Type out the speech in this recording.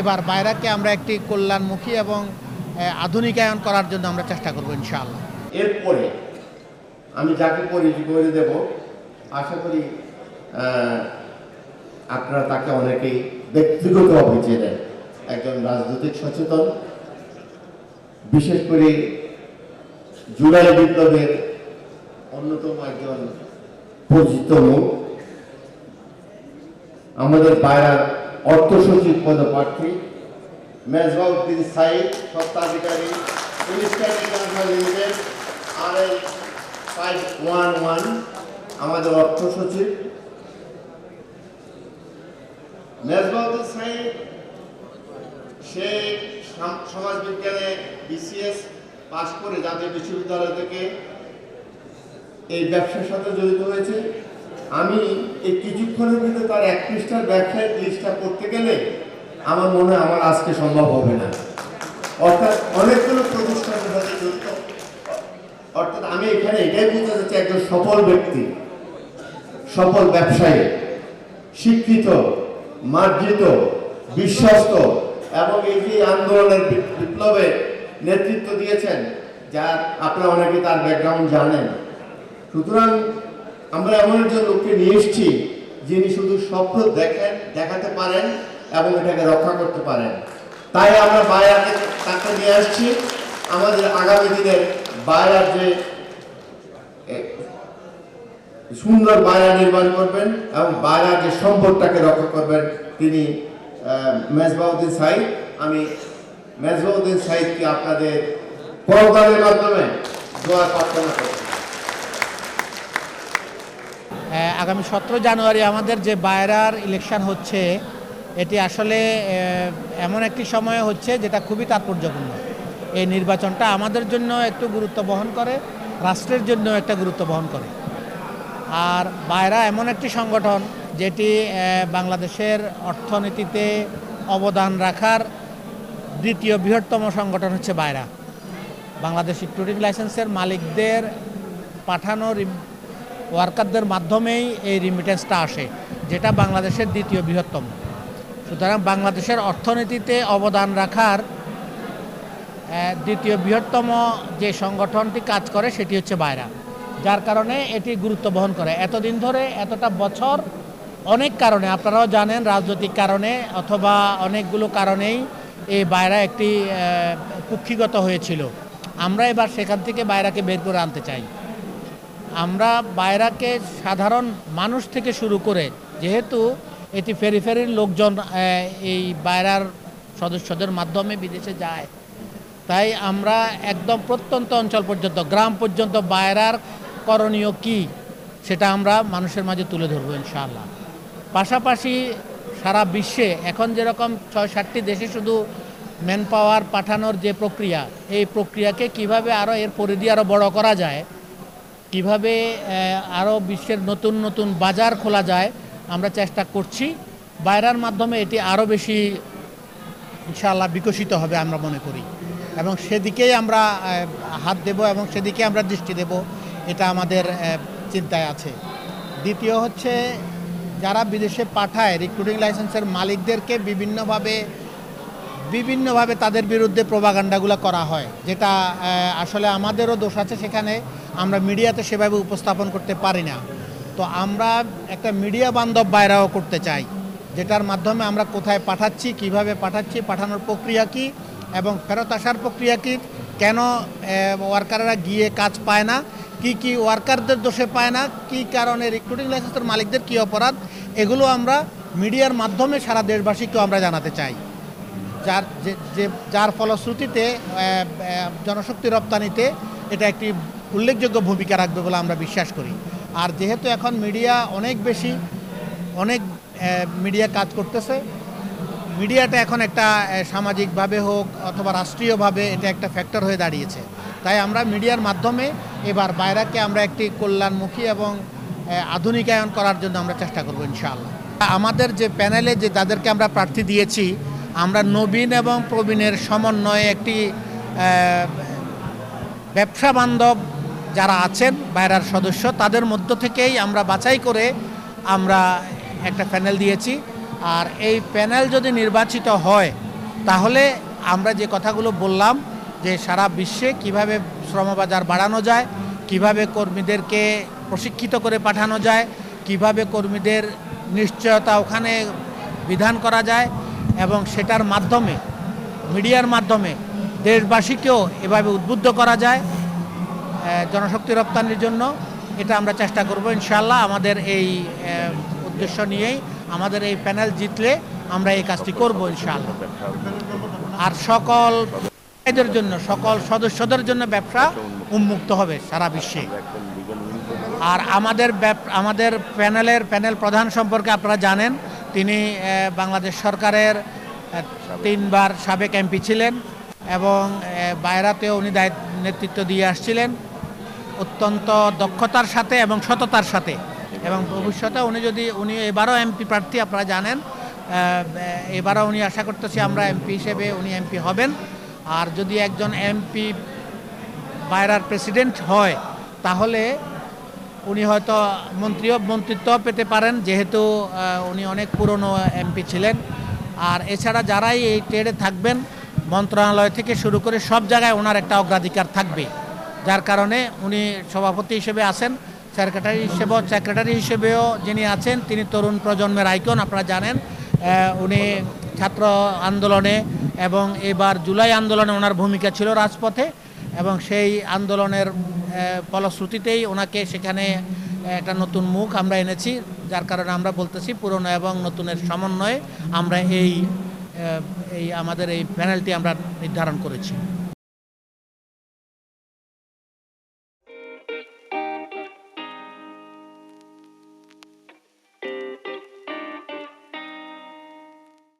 এবার বাইরাকে আমরা একটি কল্যাণমুখী এবং আধুনিকায়ন করার জন্য আমরা চেষ্টা করব ইনশাআল্লাহ। এরপরে আমি যাকে পরিচয় করে দেব, আশা করি আপনারা তাকে অনেকেই ব্যক্তিগতভাবে চেনেন একজন রাজনৈতিক সচেতন, বিশেষ করে জুলাই বিপ্লবের অন্যতম একজন পরিচিত মুখ আমাদের পায়রার অর্থ সচিব পদপ্রার্থী মেজবাউদ্দিন সাইদ, স্বত্বাধিকারী লিমিটেড আর আমাদের অর্থ সচিব মেজবাউদ্দিন সাইদ, সে সাম- সমাজবিজ্ঞানে বিসিএস পাশ করে জাতীয় বিশ্ববিদ্যালয় থেকে এই ব্যবসার সাথে জড়িত হয়েছে। আমি এই কিছুক্ষণের ভিতরে তার এক পৃষ্ঠার ব্যবসায়িক লিস্টটা করতে গেলে আমার মনে হয় আমার আজকে সম্ভব হবে না। অর্থাৎ অনেকগুলো প্রতিষ্ঠানের সাথে জড়িত। অর্থাৎ আমি এখানে এটাই বুঝতে চাচ্ছি, একজন সফল ব্যক্তি, সফল ব্যবসায়ী, শিক্ষিত, মার্জিত, বিশ্বস্ত এবং এই যে আন্দোলনের বি- বিপ্লবে নেতৃত্ব দিয়েছেন, যার আপনারা অনেকে তার ব্যাকগ্রাউন্ড জানেন। সুতরাং আমরা এমন একজন লোককে নিয়ে এসেছি যিনি শুধু স্বপ্ন দেখেন, দেখাতে পারেন এবং এটাকে রক্ষা করতে পারেন। তাই আমরা বাইরাকে তাকে নিয়ে আসছি। আমাদের আগামী দিনের বাইরার যে সুন্দর বায়রা নির্মাণ করবেন এবং বায়রার যে সম্পদটাকে রক্ষা করবেন, তিনি মেজবাউদ্দিন সাইদ। আমি মেজবাউদ্দিন সাইদকে আপনাদের করদানের মাধ্যমে দোয়া প্রার্থনা করি আগামী সতেরো জানুয়ারি আমাদের যে বায়রার ইলেকশন হচ্ছে, এটি আসলে এমন একটি সময় হচ্ছে যেটা খুবই তাৎপর্যপূর্ণ। এই নির্বাচনটা আমাদের জন্য একটু গুরুত্ব বহন করে, রাষ্ট্রের জন্য একটা গুরুত্ব বহন করে। আর বায়রা এমন একটি সংগঠন যেটি বাংলাদেশের অর্থনীতিতে অবদান রাখার দ্বিতীয় বৃহত্তম সংগঠন হচ্ছে বায়রা বাংলাদেশ ট্যুরিং লাইসেন্সের মালিকদের পাঠানো ওয়ার্কারদের মাধ্যমেই এই রিমিটেন্সটা আসে, যেটা বাংলাদেশের দ্বিতীয় বৃহত্তম। সুতরাং বাংলাদেশের অর্থনীতিতে অবদান রাখার দ্বিতীয় বৃহত্তম যে সংগঠনটি কাজ করে, সেটি হচ্ছে বায়রা যার কারণে এটি গুরুত্ব বহন করে। এতদিন ধরে এতটা বছর অনেক কারণে, আপনারাও জানেন রাজনৈতিক কারণে, অথবা অনেকগুলো কারণেই এই বায়রা একটি কুক্ষিগত হয়েছিল। আমরা এবার সেখান থেকে বায়রাকে বের করে আনতে চাই। আমরা বায়রাকে সাধারণ মানুষ থেকে শুরু করে, যেহেতু এটি ফেরি ফেরির লোকজন এই বায়রার সদস্যদের মাধ্যমে বিদেশে যায়। তাই আমরা একদম প্রত্যন্ত অঞ্চল পর্যন্ত, গ্রাম পর্যন্ত বায়রার করণীয় কি, সেটা আমরা মানুষের মাঝে তুলে ধরবো ইনশাআল্লাহ। পাশাপাশি সারা বিশ্বে এখন যেরকম ছয় সাতটি দেশে শুধু ম্যান পাওয়ার পাঠানোর যে প্রক্রিয়া, এই প্রক্রিয়াকে কীভাবে আরও এর পরিধি আরও বড় করা যায় কীভাবে আরও বিশ্বের নতুন নতুন বাজার খোলা যায়, আমরা চেষ্টা করছি। বাইরার মাধ্যমে এটি আরও বেশি, ইনশাআল্লাহ বিকশিত হবে আমরা মনে করি। এবং সেদিকেই আমরা হাত দেব এবং সেদিকে আমরা দৃষ্টি দেব, এটা আমাদের চিন্তায় আছে। দ্বিতীয় হচ্ছে, যারা বিদেশে পাঠায় রিক্রুটিং লাইসেন্সের মালিকদেরকে বিভিন্নভাবে বিভিন্নভাবে তাদের বিরুদ্ধে প্রবাগান্ডাগুলো করা হয়, যেটা আসলে আমাদেরও দোষ আছে সেখানে। আমরা মিডিয়াতে সেভাবে উপস্থাপন করতে পারি না। তো আমরা একটা মিডিয়া বান্ধব বাইরাও করতে চাই, যেটার মাধ্যমে আমরা কোথায় পাঠাচ্ছি, কীভাবে পাঠাচ্ছি, পাঠানোর প্রক্রিয়া কি এবং ফেরত আসার প্রক্রিয়া কি, কেন ওয়ার্কাররা গিয়ে কাজ পায় না, কি কি ওয়ার্কারদের দোষে পায় না, কি কারণে রিক্রুটিং লাইসেন্সের মালিকদের কী অপরাধ, এগুলো আমরা মিডিয়ার মাধ্যমে সারা দেশবাসীকেও আমরা জানাতে চাই। যার, যে- যার ফলশ্রুতিতে জনশক্তি রপ্তানিতে এটা একটি উল্লেখযোগ্য ভূমিকা রাখবে বলে আমরা বিশ্বাস করি। আর যেহেতু এখন মিডিয়া অনেক বেশি, অনেক মিডিয়া কাজ করতেছে, মিডিয়াটা এখন একটা সামাজিকভাবে হোক অথবা রাষ্ট্রীয়ভাবে এটা একটা ফ্যাক্টর হয়ে দাঁড়িয়েছে। তাই আমরা মিডিয়ার মাধ্যমে এবার বাইরাকে আমরা একটি কল্যাণমুখী এবং আধুনিকায়ন করার জন্য আমরা চেষ্টা করব ইনশাআল্লাহ। আমাদের যে প্যানেলে যে যাদেরকে আমরা প্রার্থী দিয়েছি, আমরা নবীন এবং প্রবীণের সমন্বয়ে একটি ব্যবসা বান্ধব যারা আছেন, বাইরার সদস্য, তাদের মধ্য থেকেই আমরা বাছাই করে আমরা একটা প্যানেল দিয়েছি। আর এই প্যানেল যদি নির্বাচিত হয়, তাহলে আমরা যে কথাগুলো বললাম, যে সারা বিশ্বে কীভাবে শ্রমবাজার বাড়ানো যায়, কীভাবে কর্মীদেরকে প্রশিক্ষিত করে পাঠানো যায়, কীভাবে কর্মীদের নিশ্চয়তা ওখানে বিধান করা যায়, এবং সেটার মাধ্যমে, মিডিয়ার মাধ্যমে দেশবাসীকেও এভাবে উদ্বুদ্ধ করা যায় জনশক্তি রপ্তানির জন্য এটা আমরা চেষ্টা করব। ইনশাল্লাহ আমাদের এই উদ্দেশ্য নিয়েই আমাদের এই প্যানেল জিতলে আমরা এই কাজটি করব ইনশাল্লাহ আর সকল এদের জন্য সকল সদস্যদের জন্য ব্যবসা উন্মুক্ত হবে সারা বিশ্বে। আর আমাদের আমাদের প্যানেলের প্যানেল প্রধান সম্পর্কে আপনারা জানেন তিনি বাংলাদেশ সরকারের তিনবার সাবেক এমপি ছিলেন এবং আহ, বায়রাতেও উনি দায়িত্ব নেতৃত্ব দিয়ে আসছিলেন। অত্যন্ত দক্ষতার সাথে এবং সততার সাথে। এবং ভবিষ্যতে উনি যদি, উনি এবারও এমপি প্রার্থী, আপনারা জানেন এবারও উনি আশা করতেছি আমরা এমপি হিসেবে উনি এমপি হবেন। আর যদি একজন এমপি বাইরার প্রেসিডেন্ট হয়, তাহলে উনি হয়তো মন্ত্রীও মন্ত্রিত্ব পেতে পারেন, যেহেতু উনি অনেক পুরনো এমপি ছিলেন। আর এছাড়া যারাই এই ট্রেডে থাকবেন, মন্ত্রণালয় থেকে শুরু করে সব জায়গায় ওনার একটা অগ্রাধিকার থাকবে যার কারণে উনি সভাপতি হিসেবে আছেন সেক্রেটারি হিসেবেও সেক্রেটারি হিসেবেও যিনি আছেন, তিনি তরুণ প্রজন্মের আইকন, আপনারা জানেন। উনি ছাত্র আন্দোলনে এবং এবার জুলাই আন্দোলনে ওনার ভূমিকা ছিল রাজপথে এবং সেই আন্দোলনের ফলশ্রুতিতেই ওনাকে সেখানে একটা নতুন মুখ আমরা এনেছি, যার কারণে আমরা বলতেছি পুরনো এবং নতুনের সমন্বয়ে আমরা এই এই আমাদের এই প্যানেলটি আমরা নির্ধারণ করেছি।